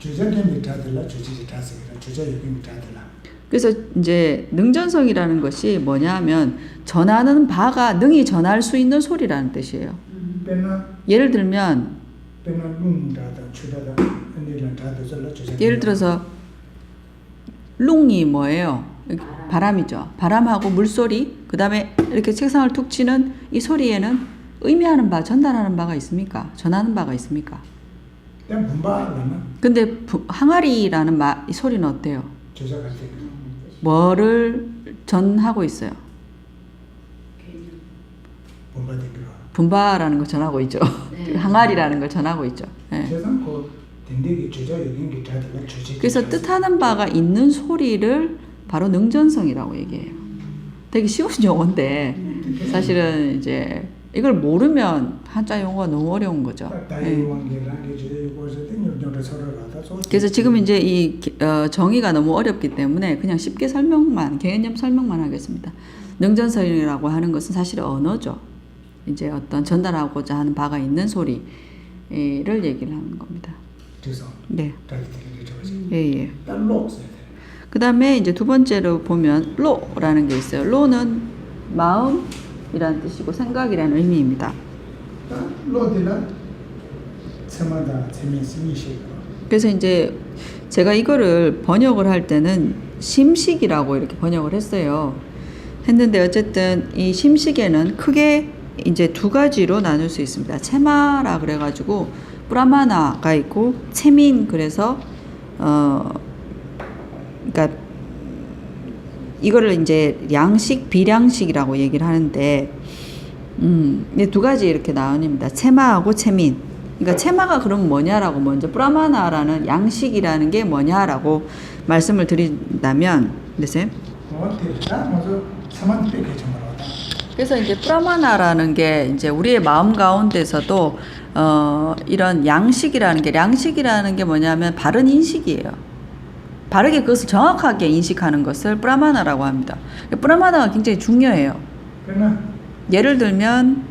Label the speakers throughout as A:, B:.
A: 주제된 미타들라 주제지 다스기라 주제 여기 미타들라
B: 그래서 이제 능전성이라는 것이 뭐냐면 전하는 바가 능히 전할 수 있는 소리라는 뜻이에요. 예를 들면 예를 들어서 룽이 뭐예요? 바람이죠. 바람하고 물소리, 그 다음에 이렇게 책상을 툭 치는 이 소리에는 의미하는 바, 전달하는 바가 있습니까? 전하는 바가 있습니까?
A: 그냥 분바라는
B: 근데 부- 항아리라는 마, 이 소리는 어때요?
A: 주제 같은
B: 뭐를 전하고 있어요?
A: 분바되기로
B: 분바라는 걸 전하고 있죠.
C: 네.
B: 항아리라는 걸 전하고 있죠. 예.
A: 세상 그
B: 그래서 뜻하는 바가 있는 소리를 바로 능전성이라고 얘기해요. 되게 쉬운 용어인데 사실은 이제 이걸 모르면 한자 용어가 너무 어려운 거죠.
A: 소
B: 그래서 지금 이제 이 기- 어, 정의가 너무 어렵기 때문에 그냥 쉽게 설명만 개념 설명만 하겠습니다. 능전성이라고 하는 것은 사실 언어죠. 이제 어떤 전달하고자 하는 바가 있는 소리를 얘기를 하는 겁니다. 네, 예, 예. 돼그 다음에 이제 두 번째로 보면 로라는 게 있어요. 로는 마음 이라는 뜻이고 생각이라는 의미입니다. 그래서 이제 제가 이거를 번역을 할 때는 심식이라고 이렇게 번역을 했어요. 했는데 어쨌든 이 심식에는 크게 이제 두 가지로 나눌 수 있습니다. 체마라 그래가지고 브라마나가 있고 체민 그래서 어 그러니까 이거를 이제 양식 비량식이라고 얘기를 하는데 음, 이두 가지 이렇게 나눠집니다. 체마하고 체민. 그러니까 체마가 그럼 뭐냐라고 먼저 브라마나라는 양식이라는 게 뭐냐라고 말씀을 드린다면,
A: 왔다
B: 그래서 이제 프라마나라는 게 이제 우리의 마음 가운데서도 어 이런 양식이라는 게 양식이라는 게 뭐냐면 바른 인식이에요. 바르게 그것을 정확하게 인식하는 것을 브라마나라고 합니다. 프라마나가 굉장히 중요해요. 예를 들면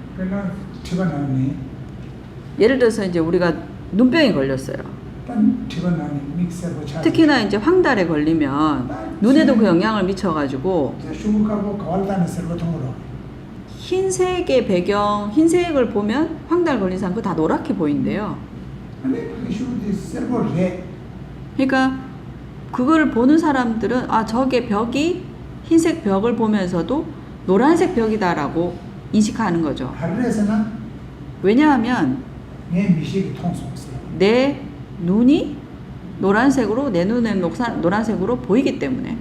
B: 예를 들어서 이제 우리가 눈병이 걸렸어요. 특히나 이제 황달에 걸리면 눈에도 그 영향을 미쳐가지고 흰색의 배경, 흰색을 보면 황달 걸린 사람 그다 노랗게 보인대요. 그러니까 그걸 보는 사람들은 아 저게 벽이 흰색 벽을 보면서도 노란색 벽이다라고 인식하는 거죠. 왜냐하면
A: 내
B: 눈이 노란색으로 내 눈엔 녹사, 노란색으로 보이기 때문에.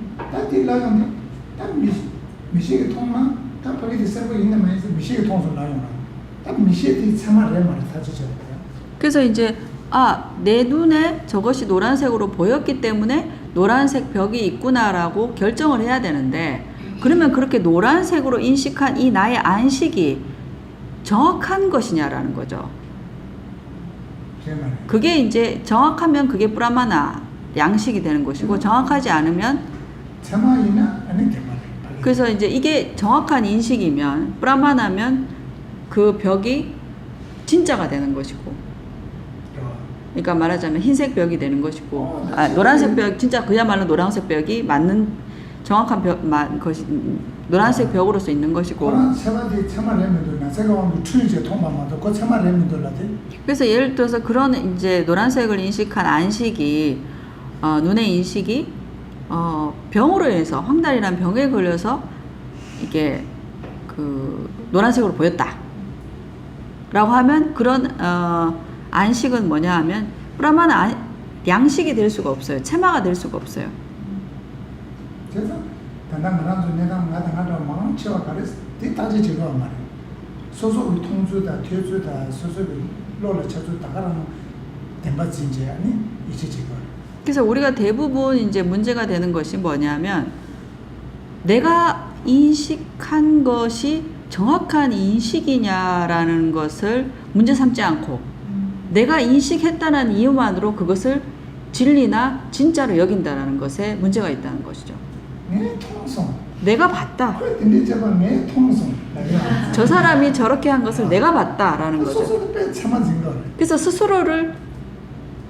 B: 그래서 이제 아 내 눈에 저것이 노란색으로 보였기 때문에 노란색 벽이 있구나라고 결정을 해야 되는데 그러면 그렇게 노란색으로 인식한 이 나의 안식이 정확한 것이냐라는 거죠. 그게 이제 정확하면 그게 브라마나 양식이 되는 것이고 정확하지 않으면 그래서 이제 이게 정확한 인식이면 브라마나면 그 벽이 진짜가 되는 것이고 그러니까 말하자면 흰색 벽이 되는 것이고 아, 노란색 벽 진짜 그야말로 노란색 벽이 맞는 정확한 벽 마, 것이 음, 노란색 벽으로서 있는 것이고.
A: 그
B: 그래서 예를 들어서 그런 이제 노란색을 인식한 안식이 어, 눈의 인식이 어, 병으로 인해서 황달이라는 병에 걸려서 이게 그 노란색으로 보였다. 라고 하면 그런 어, 안식은 뭐냐 하면 브라마는 안, 양식이 될 수가 없어요. 체마가 될 수가 없어요.
A: 그래서 단단 문안도 내가 나다 나다 망치와 가르스 대 따지 지고 말이야 소소 우리 통주다 퇴주다 소소 로라 쳐주 다 가라는 덴바지 이제 아니 이제 지고
B: 그래서 우리가 대부분 이제 문제가 되는 것이 뭐냐면 내가 인식한 것이 정확한 인식이냐라는 것을 문제 삼지 않고 내가 인식했다는 이유만으로 그것을 진리나 진짜로 여긴다라는 것에 문제가 있다는 것이죠.
A: 내 통성
B: 내가 봤다.
A: 그래 근데 제발 내 통성
B: 저 사람이 저렇게 한 것을 내가 봤다라는 거죠.
A: 소소도 빼 참아진 거
B: 그래서 스스로를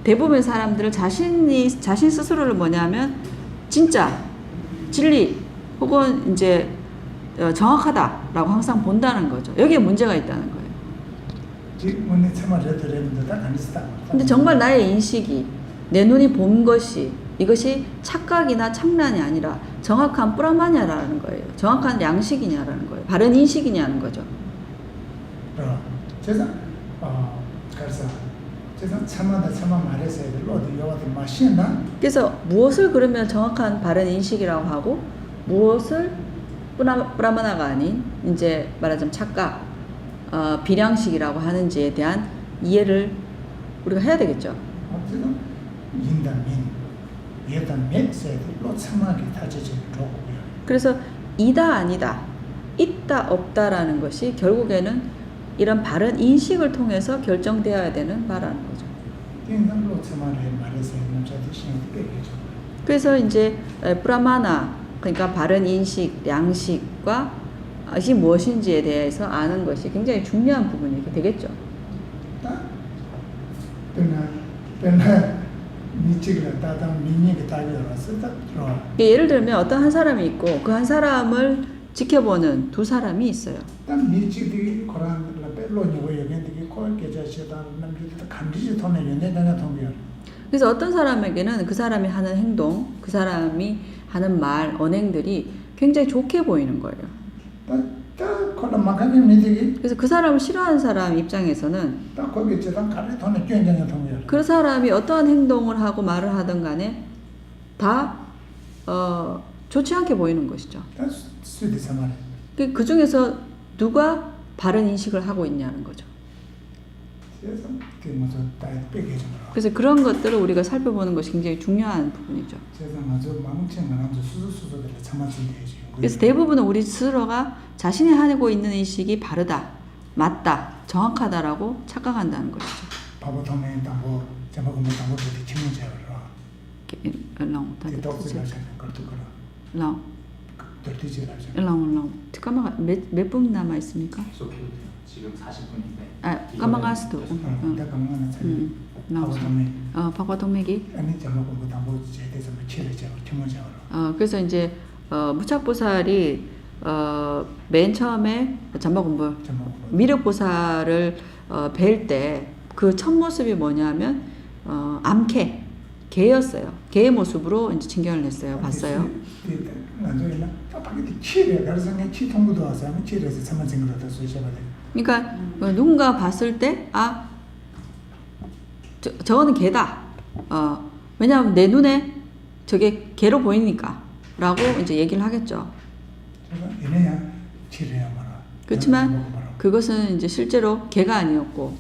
B: 대부분 사람들은 자신이 자신 스스로를 뭐냐면 진짜 진리 혹은 이제 어, 정확하다라고 항상 본다는 거죠. 여기에 문제가 있다는 거예
A: 참아 다.
B: 근데 정말 나의 인식이 내 눈이 본 것이 이것이 착각이나 참란이 아니라 정확한 뿌라마냐라는 거예요. 정확한 양식이냐라는 거예요. 바른 인식이냐는 거죠.
A: 어, 제가 어, 그래서 제가 참아다 참아 말해서 애들 어디 여와도 마시나
B: 그래서 무엇을 그러면 정확한 바른 인식이라고 하고 무엇을 뿌라, 뿌라마나가 아닌 이제 말하자면 착각, 어, 비량식이라고 하는지에 대한 이해를 우리가 해야 되겠죠. 그래서 이다 아니다, 있다 없다라는 것이 결국에는 이런 바른 인식을 통해서 결정되어야 되는 바라는 거죠. 그래서 이제 에, 프라마나 그러니까 바른 인식, 양식과 이 것이 무엇인지에 대해서 아는 것이 굉장히 중요한 부분이 되겠죠.
A: 들어와.
B: 예를 들면 어떤 한 사람이 있고 그 한 사람을 지켜보는 두 사람이 있어요. 그래서 어떤 사람에게는 그 사람이 하는 행동, 그 사람이 하는 말, 언행들이 굉장히 좋게 보이는 거예요.
A: 막하게
B: 그래서 그 사람을 싫어하는 사람 입장에서는
A: 딱 거기 가래.
B: 그 사람이 어떠한 행동을 하고 말을 하든 간에 다 어, 좋지 않게 보이는 것이죠. 그, 그 중에서 누가 바른 인식을 하고 있냐는 거죠.
A: 그래서 그
B: 그런 것들을 우리가 살펴보는 것이 굉장히 중요한 부분이죠.
A: 그래서
B: 대부분은 우리 스스로가 자신이 하고 있는 인식이 바르다, 맞다, 정확하다라고 착각한다는 것이죠.
A: 바보 통에 당고 제목 뭐 당고 되게 기분 제어라.
B: 얼렁,
A: 대독을 하시는 것도 그런.
B: 얼렁,
A: 들티지 하시는.
B: 얼렁, 얼렁. 까마가 몇몇 분 남아 있습니까?
C: 돼요. 지금 40분인데.
B: 아, 까마가스도.
A: 어,
B: 응.
A: 내가.
B: 음,
A: 바보
B: 나오죠. 어, 박과 동맥이.
A: 아니 제목 뭐 당고 제대해서 뭐 치를 기분 제어라.
B: 어, 그래서 이제 어, 무착보살이 어, 맨 처음에
A: 뭐.
B: 미륵보살을 어, 뵐 때 그 첫 모습이 뭐냐면 어, 암캐 개였어요. 개의 모습으로 이제 진경을 냈어요. 봤어요.
A: 나중에 나 밖에 치래 그래서 내 치통부도 와서 하면 치래서 참만 생각을 더 쏘셔야 돼.
B: 그러니까 어, 누군가 봤을 때 아, 저, 저거는 개다. 어, 왜냐하면 내 눈에 저게 개로 보이니까 라고 이제 얘기를 하겠죠.
A: 얘네야 치래야 말아.
B: 그렇지만 그것은 이제 실제로 개가 아니었고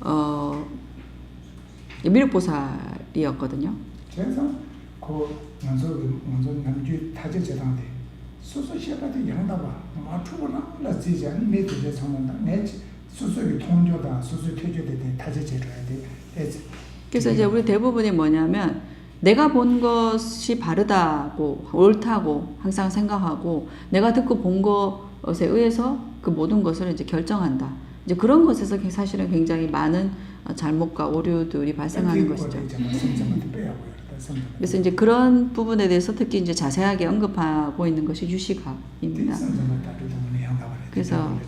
B: 어, 미륵보살이었거든요.
A: 그래서 그 먼저 먼저 남주 타제 제당대 수수 시합한테 영다봐. 맞추거나 라지지 않는 메드제 정한다. 내 수수의 통조다. 수수 퇴조대 타제 제로야 돼.
B: 그래서 이제 우리 대부분이 뭐냐면 내가 본 것이 바르다고 옳다고 항상 생각하고 내가 듣고 본 것에 의해서 그 모든 것을 이제 결정한다. 이제 그런 것에서 사실은 굉장히 많은 어, 잘못과 오류들이 발생하는 것이죠. 그래서 이제 그런 부분에 대해서 특히 이제 자세하게 언급하고 있는 것이
A: 영다봐
B: 그래서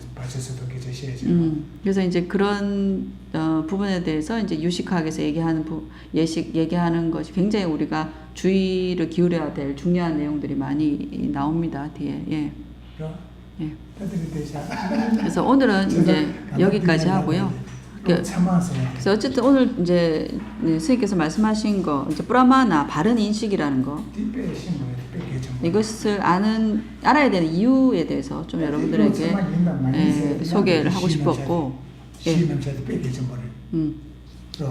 B: 음, 그래서 이제 그런 어, 부분에 대해서 이제 유식학에서 얘기하는 부, 예식 얘기하는 것이 굉장히 우리가 주의를 기울여야 될 중요한 내용들이 많이 나옵니다 뒤에. 예. 예. 그래서 오늘은 이제 여기까지 하고요. 그-
A: 참아서
B: 그래서 어쨌든 오늘 이제 네, 선생님께서 말씀하신 거 이제 뿌라마나 바른 인식이라는 거 이것을 아는 알아야 되는 이유에 대해서 좀 여러분들에게 예, 소개를 하고 싶었고 예. 음.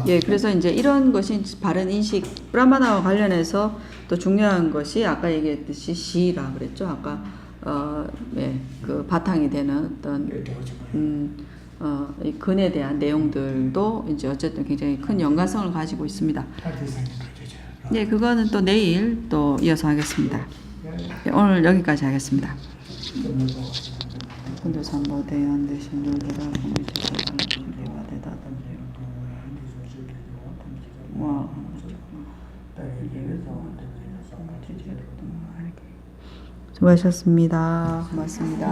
B: 예, 그래서 이제 이런 것이 바른 인식, 브라마나와 관련해서 또 중요한 것이 아까 얘기했듯이 시라 그랬죠. 아까 어, 예, 그 바탕이 되는 어떤 음, 어, 이 근에 대한 내용들도 이제 어쨌든 굉장히 큰 연관성을 가지고 있습니다. 네, 그거는 또 내일 또 이어서 하겠습니다. 네, 오늘 여기까지 하겠습니다. 근데 대신 와. 수고하셨습니다. 고맙습니다.